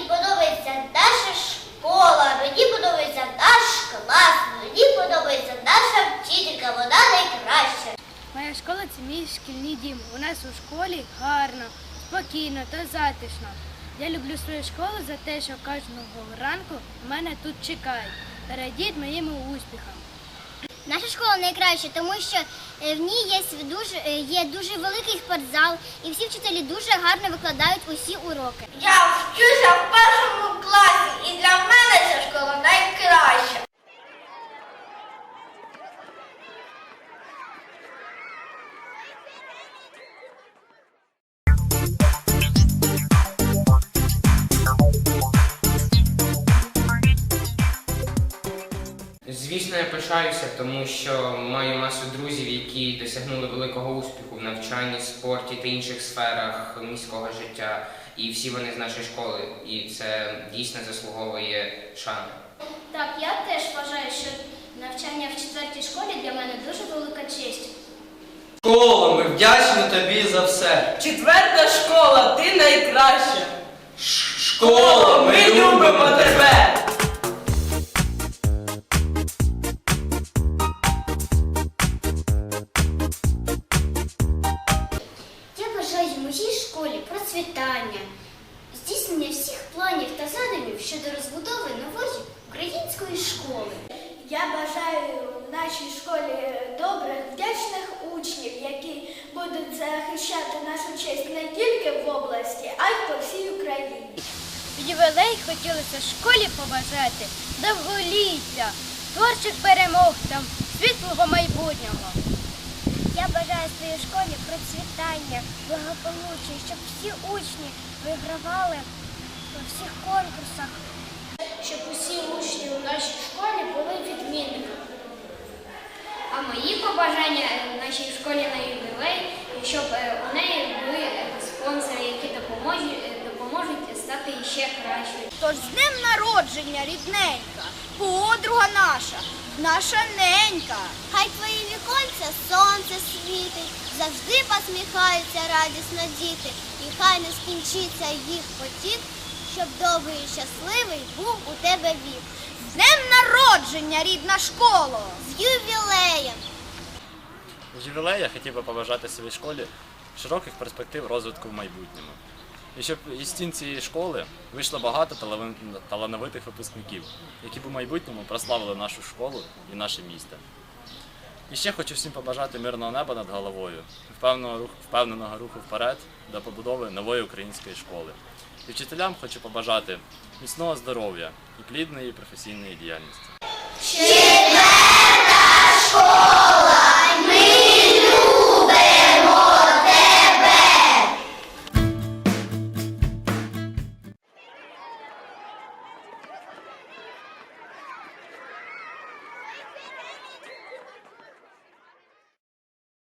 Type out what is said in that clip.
мені подобається наша школа, мені подобається наш клас, мені подобається наша вчителька, вона найкраща. Моя школа це мій шкільний дім. У нас у школі гарно, спокійно та затишно. Я люблю свою школу за те, що кожного ранку мене тут чекають. Радіть моїми успіхами. Наша школа найкраща, тому що е, в ній є дуже, е, є дуже великий спортзал, і всі вчителі дуже гарно викладають усі уроки. Я вчуся в першому класі, і для мене ця школа найкраща. Звісно, я пишаюся, тому що маю масу друзів, які досягнули великого успіху в навчанні, спорті та інших сферах міського життя. І всі вони з нашої школи. І це дійсно заслуговує шани. Так, я теж вважаю, що навчання в четвертій школі для мене дуже велика честь. Школа, ми вдячні тобі за все. Четверта школа, ти найкраща. Школа, ми любимо тебе! Процвітання, здійснення всіх планів та задумів щодо розбудови нової української школи. Я бажаю нашій школі добрих, вдячних учнів, які будуть захищати нашу честь не тільки в області, а й по всій Україні. В ювілей хотілося школі побажати довголіття, творчих перемог та світлого майбутнього. Бажаю своїй школі процвітання, благополуччя, щоб всі учні вигравали у всіх конкурсах. Щоб усі учні у нашій школі були відмінниками. А мої побажання в нашій школі на ювілей, щоб е, у неї були е, спонсори, які допоможуть, е, допоможуть стати ще кращою. Тож з днем народження, рідненька, подруга наша, наша ненька. Хай твої віконця сонце світить, завжди посміхаються радісно діти, і хай не скінчиться їх потік, щоб довгий і щасливий був у тебе вік. З днем народження, рідна школа! З ювілеєм! З ювілею я хотів би побажати своїй школі широких перспектив розвитку в майбутньому. І щоб із стін цієї школи вийшло багато талановитих випускників, які б у майбутньому прославили нашу школу і наше місто. І ще хочу всім побажати мирного неба над головою, впевненого руху вперед до побудови нової української школи. І вчителям хочу побажати міцного здоров'я і плідної професійної діяльності.